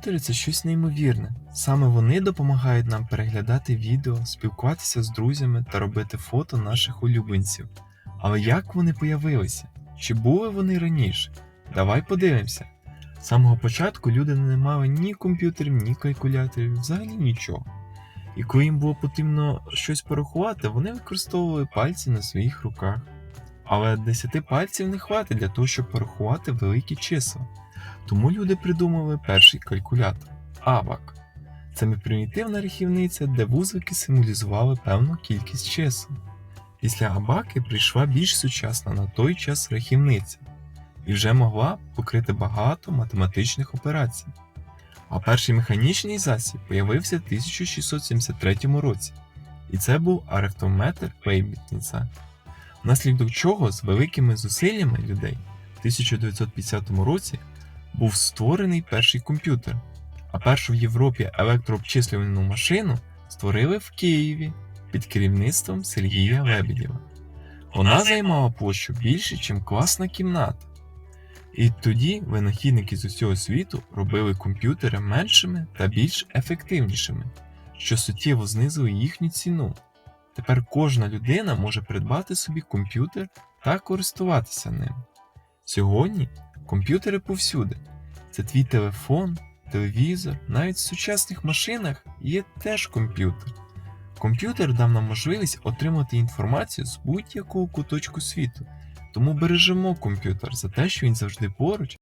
Це щось неймовірне. Саме вони допомагають нам переглядати відео, спілкуватися з друзями та робити фото наших улюбленців. Але як вони появилися? Чи були вони раніше? Давай подивимося. З самого початку люди не мали ні комп'ютерів, ні калькуляторів, взагалі нічого. І коли їм було потрібно щось порахувати, вони використовували пальці на своїх руках. Але 10 пальців не хватить для того, щоб порахувати великі числа. Тому люди придумали перший калькулятор Абак. Це примітивна рахівниця, де вузлики символізували певну кількість чисел. Після Абаки прийшла більш сучасна на той час рахівниця і вже могла покрити багато математичних операцій. А перший механічний засіб появився в 1673 році, і це був арифтометр Лейбніца, внаслідок чого з великими зусиллями людей в 1950 році був створений перший комп'ютер, а першу в Європі електрообчислювальну машину створили в Києві під керівництвом Сергія Лебедєва. Вона займала площу більше, ніж класна кімната. І тоді винахідники з усього світу робили комп'ютери меншими та більш ефективнішими, що суттєво знизило їхню ціну. Тепер кожна людина може придбати собі комп'ютер та користуватися ним. Сьогодні комп'ютери повсюди. Це твій телефон, телевізор, навіть в сучасних машинах є теж комп'ютер. Комп'ютер дав нам можливість отримати інформацію з будь-якого куточку світу, тому бережемо комп'ютер за те, що він завжди поруч